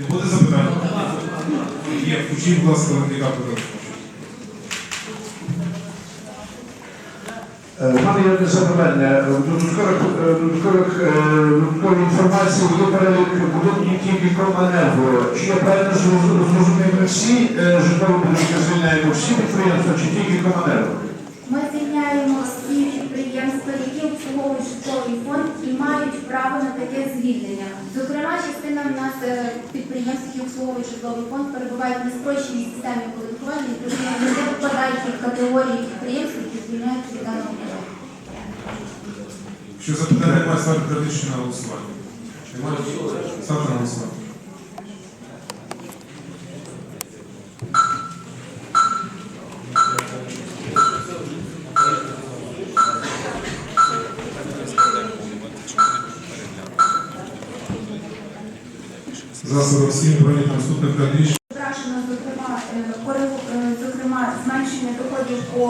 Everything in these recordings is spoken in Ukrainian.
Не буде запитань? Є, включіть, будь ласка, Леонід Петрович. У мене є одне запитання. В додаткових, е, додаткових, е, інформації є перелік будинків тільки Команерго. Чи я правильно ми всі е, житлові будинки звільняємо, всі підприємства, чи тільки Команерго? Ми звільняємо всі підприємства, які обслуговують житловий фонд і мають право на таке звільнення. Частина в нас е, підприємств, які обслуговують житловий фонд, перебувають в неспрощеній системі оподаткування, і вони не попадають в категорії підприємств, які звільняють від даного. Якщо запитання ставте традицію на голосування. Ставте на голосування. За 47 прийнято наступне традицію. Зображено, зокрема, е, е, зокрема, зменшення доходів по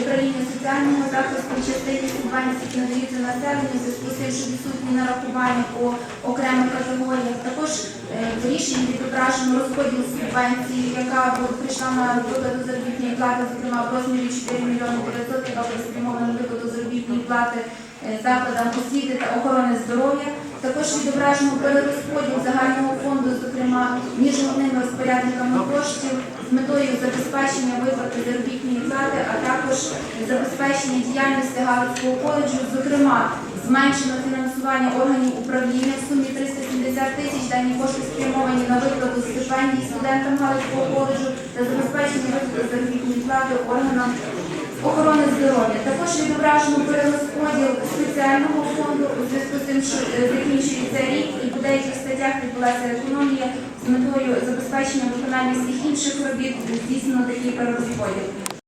Україні соціального захисту в частині субвенцій, які надаються населенню, зв'язку з тим, що відсутні нарахування по окремих категоріях. Також е, в рішенні відображено розподіл субвенції, яка прийшла на виплату заробітної плати, зокрема в розмірі 4 мільйони 900, яка буде спрямована на виплату заробітної плати е, закладам освіти та охорони здоров'я. Також відображено перерозподіл загального фонду, зокрема між головними розпорядниками коштів з метою забезпечення виплати заробітної плати, а також забезпечення діяльності Галицького коледжу, зокрема зменшено фінансування органів управління в сумі 370 тисяч. Дані кошти спрямовані на виплату стипендій студентам Галицького коледжу та забезпечення виплати заробітної плати органам охорони здоров'я. Також відображено перерозподіл спеціального фонду у зв'язку з тим, що е, закінчується рік і по деяких статтях відбулася економія з метою забезпечення виконання всіх інших робіт здійснено такий перерозподіл.